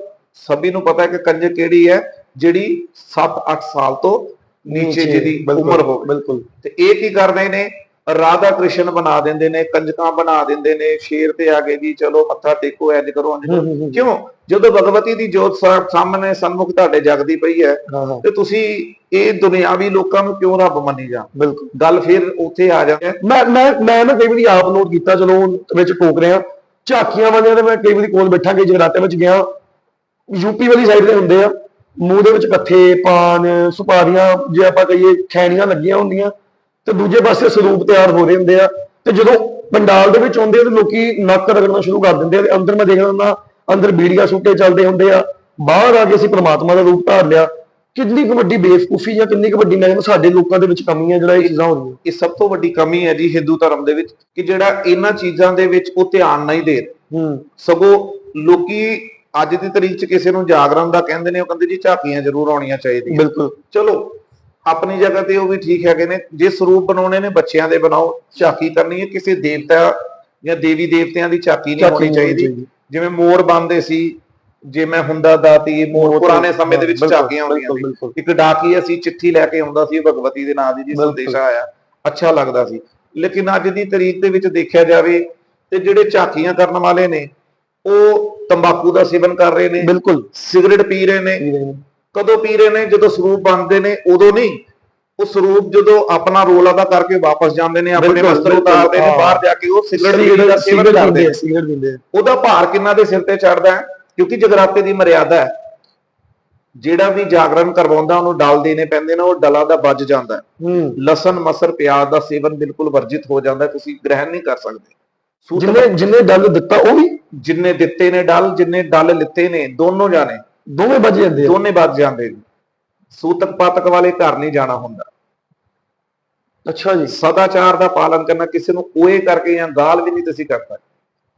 ਸਭੀ ਨੂੰ ਪਤਾ ਹੈ ਕਿ ਕੰਜਕ ਕਿਹੜੀ ਹੈ ਜਿਹੜੀ 7-8 ਸਾਲ ਤੋਂ ਨੀਚੇ ਜਿਹਦੀ ਉਮਰ ਹੋਵੇ। ਬਿਲਕੁਲ। ਤੇ ਇਹ ਕੀ ਕਰਦੇ ਨੇ ਰਾਧਾ ਕ੍ਰਿਸ਼ਨ ਬਣਾ ਦਿੰਦੇ ਨੇ ਕੰਜਕਾਂ ਬਣਾ ਦਿੰਦੇ ਨੇ ਸ਼ੇਰ ਤੇ ਆ ਗਏ ਜੀ ਚਲੋ ਮੱਥਾ ਟੇਕੋ ਇੰਜ ਕਰੋ ਹੂੰ। ਕਿਉਂ? ਜਦੋਂ ਭਗਵਤੀ ਦੀ ਜੋਤ ਸਾਹਮਣੇ ਸਨਮੁਖ ਤੁਹਾਡੇ ਜਗਦੀ ਪਈ ਹੈ ਤੇ ਤੁਸੀਂ ਇਹ ਦੁਨਿਆਵੀ ਲੋਕਾਂ ਨੂੰ ਕਿਉਂ ਰੱਬ ਮੰਨੀ ਜਾ ਬਿਲਕੁਲ। ਗੱਲ ਫਿਰ ਉੱਥੇ ਆ ਜਾਂਦੀ ਮੈਂ ਮੈਂ ਮੈਂ ਨਾ ਕਈ ਵਾਰੀ ਆਪ ਨੋਟ ਕੀਤਾ ਚਲੋ ਵਿੱਚ ਟੋਕ ਰਿਹਾ। ਝਾਕੀਆਂ ਵਾਲਿਆਂ ਦੇ ਮੈਂ ਕਈ ਵਾਰੀ ਕੋਲ ਬੈਠਾਂਗੇ ਜਗਰਾਤੇ ਵਿੱਚ ਗਿਆ। ਯੂਪੀ ਵਾਲੀ ਸਾਈਡ ਦੇ ਹੁੰਦੇ ਆ। ਮੂੰਹ ਦੇ ਵਿੱਚ ਕੱਥੇ ਪਾਨ ਸੁਪਾਰੀਆਂ ਜੇ ਆਪਾਂ ਕਹੀਏ ਖੈਣੀਆਂ ਲੱਗੀਆਂ ਹੁੰਦੀਆਂ। ਤੇ ਦੂਜੇ ਪਾਸੇ ਸਰੂਪ ਤਿਆਰ ਹੋ ਰਹੇ ਹੁੰਦੇ ਆ। ਤੇ ਜਦੋਂ ਪੰਡਾਲ ਦੇ ਵਿੱਚ ਆਉਂਦੇ ਆ ਤੇ ਲੋਕੀ ਨੱਕ ਰਗੜਨਾ ਸ਼ੁਰੂ ਕਰ ਦਿੰਦੇ ਆ ਤੇ ਅੰਦਰ ਮੈਂ ਦੇਖਦਾ ਹੁੰਦਾ ਅੰਦਰ ਬੀੜੀਆਂ ਸੁੱਟੇ ਚੱਲਦੇ ਹੁੰਦੇ ਆ। ਬਾਹਰ ਆ ਕੇ ਅਸੀਂ ਪ੍ਰਮਾਤਮਾ ਦਾ ਰੂਪ ਧਾਰ ਲਿਆ। ਕਿੰਨੀ ਕੁ ਵੱਡੀ ਬੇਵਕੂਫੀ ਜਾਂ ਕਿੰਨੀ ਕੁ ਵੱਡੀ ਮੈਂ ਕਹਿੰਦਾ ਸਾਡੇ ਲੋਕਾਂ ਦੇ ਵਿੱਚ ਕਮੀ ਹੈ ਜਿਹੜਾ ਇਹ ਚੀਜ਼ਾਂ ਹੋ ਰਹੀਆਂ। ਇਹ ਸਭ ਤੋਂ ਵੱਡੀ ਕਮੀ ਹੈ ਜੀ ਹਿੰਦੂ ਧਰਮ ਦੇ ਵਿੱਚ ਕਿ ਜਿਹੜਾ ਇਹਨਾਂ ਚੀਜ਼ਾਂ ਦੇ ਵਿੱਚ ਉਹ ਧਿਆਨ ਨਹੀਂ ਦੇ ਰਹੇ। ਹੂੰ। ਸਗੋਂ ਲੋਕੀ ਅੱਜ ਦੀ ਤਰੀਕ 'ਚ ਕਿਸੇ ਨੂੰ ਜਾਗਰਣ ਦਾ ਕਹਿੰਦੇ ਨੇ ਉਹ ਕਹਿੰਦੇ ਜੀ ਝਾਕੀਆਂ ਜ਼ਰੂਰ ਆਉਣੀਆਂ ਚਾਹੀਦੀਆਂ। ਬਿਲਕੁਲ। ਚਲੋ ਆਪਣੀ ਜਗ੍ਹਾ ਤੇ ਉਹ ਵੀ ਠੀਕ ਹੈਗੇ ਨੇ। ਜੇ ਸਰੂਪ ਬਣਾਉਣੇ ਨੇ ਬੱਚਿਆਂ ਦੇ ਬਣਾਓ ਝਾਕੀ ਕਰਨੀ ਹੈ। ਕਿਸੇ ਦੇਵਤਾ ਜਾਂ ਦੇਵੀ ਦੇਵਤਿਆਂ ਦੀ ਝਾਕੀ ਨਹੀਂ ਹੋਣੀ ਚਾਹੀਦੀ। ਜਿਵੇਂ ਮੋਰ ਬੰਦੇ ਸੀ ਜੇ ਮੈਂ ਹੁੰਦਾ ਦਾਤੀ ਮੋਰ ਪੁਰਾਣੇ ਸਮੇਂ ਦੇ ਵਿੱਚ ਝਾਕੀਆਂ ਹੁੰਦੀਆਂ ਸੀ। ਇੱਕ ਡਾਕੀ ਅਸੀਂ ਚਿੱਠੀ ਲੈ ਕੇ ਆਉਂਦਾ ਸੀ ਭਗਵਤੀ ਦੇ ਨਾਂ ਦੀ ਜੀ। ਸੰਦੇਸ਼ਾ ਆਇਆ। ਅੱਛਾ ਲੱਗਦਾ ਸੀ। ਲੇਕਿਨ ਅੱਜ ਦੀ ਤਰੀਕ ਦੇ ਵਿੱਚ ਦੇਖਿਆ ਜਾਵੇ ਤੇ ਜਿਹੜੇ ਝਾਕੀਆਂ ਕਰਨ ਵਾਲੇ ਨੇ ਉਹ ਤੰਬਾਕੂ ਦਾ ਸੇਵਨ ਕਰ ਰਹੇ ਨੇ। ਬਿਲਕੁਲ। ਸਿਗਰਟ ਪੀ ਰਹੇ ਨੇ। ਕਦੋਂ ਪੀ ਰਹੇ ਨੇ ਜਦੋਂ ਸਰੂਪ ਬਣਦੇ ਨੇ ਉਦੋਂ ਨਹੀਂ। ਉਹ ਸਰੂਪ ਜਦੋਂ ਆਪਣਾ ਰੋਲ ਅਦਾ ਕਰਕੇ ਵਾਪਸ ਜਾਂਦੇ ਨੇ ਆਪਣੇ ਵਸਤਰ ਉਤਾਰਦੇ ਨੇ। ਬਾਹਰ ਜਾ ਕੇ ਉਹ ਸਿਗਰਟ ਦੀ ਸਿਗਰਟ ਦਾ ਸੇਵਨ ਕਰਦੇ ਆ ਸਿਗਰਟ ਪੀਂਦੇ ਆ। ਉਹਦਾ ਭਾਰ ਕਿੰਨਾ ਦੇ ਸਿਰ ਤੇ ਚੜਦਾ ਹੈ? ਕਿਉਂਕਿ ਜਗਰਾਤੇ ਦੀ ਮਰਿਆਦਾ ਹੈ। ਜਿਹੜਾ ਵੀ ਜਾਗਰਣ ਕਰਵਾਉਂਦਾ ਉਹਨੂੰ ਡਲ ਦੇਣੇ ਪੈਂਦੇ ਨੇ ਉਹ ਡਲਾਂ ਦਾ ਵੱਜ ਜਾਂਦਾ ਲਸਣ ਮਸਰ ਪਿਆਜ਼ ਦਾ ਸੇਵਨ ਬਿਲਕੁਲ ਵਰਜਿਤ ਹੋ ਜਾਂਦਾ ਤੁਸੀਂ ਗ੍ਰਹਿਣ ਨਹੀਂ ਕਰ ਸਕਦੇ। ਜਿੰਨੇ ਜਿੰਨੇ ਡੱਲ ਦਿੱਤਾ ਉਹ ਵੀ? ਜਿੰਨੇ ਦਿੱਤੇ ਨੇ ਡਲ ਜਿੰਨੇ ਡਲ ਲਿੱਤੇ ਨੇ ਦੋਨੋਂ ਜਾਣੇ। ਦੋਵੇਂ ਵੱਜ ਜਾਂਦੇ ਆ। ਦੋਨੇ ਵੱਜ ਜਾਂਦੇ ਨੇ। ਸੂਤਕ ਪਾਤਕ ਵਾਲੇ ਘਰ ਨਹੀਂ ਜਾਣਾ ਹੁੰਦਾ। ਅੱਛਾ ਜੀ। ਸਦਾਚਾਰ ਦਾ ਪਾਲਨ ਕਰਨਾ ਕਿਸੇ ਨੂੰ ਕੋਏ ਕਰਕੇ ਜਾਂ ਗਾਲ ਵੀ ਨਹੀਂ ਤੁਸੀਂ ਕਰਦਾ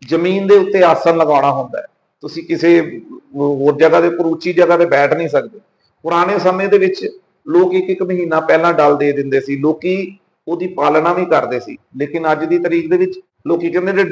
ਜ਼ਮੀਨ ਦੇ ਉੱਤੇ ਆਸਨ ਲਗਾਉਣਾ ਹੁੰਦਾ ਹੈ। ਤੁਸੀਂ ਕਿਸੇ ਹੋਰ ਜਗ੍ਹਾ ਦੇ ਉੱਪਰ ਉੱਚੀ ਜਗ੍ਹਾ ਤੇ ਬੈਠ ਨਹੀਂ ਸਕਦੇ। ਪੁਰਾਣੇ ਸਮੇਂ ਦੇ ਵਿੱਚ ਲੋਕ ਇੱਕ ਇੱਕ ਮਹੀਨਾ ਪਹਿਲਾਂ ਡਲ ਦੇ ਦਿੰਦੇ ਸੀ। ਲੋਕੀ ਉਹਦੀ ਪਾਲਣਾ ਵੀ ਕਰਦੇ ਸੀ। ਲੇਕਿਨ ਅੱਜ ਦੀ ਤਰੀਕ ਦੇ ਵਿੱਚ ਲੋਕੀ ਕਹਿੰਦੇ ਨੇ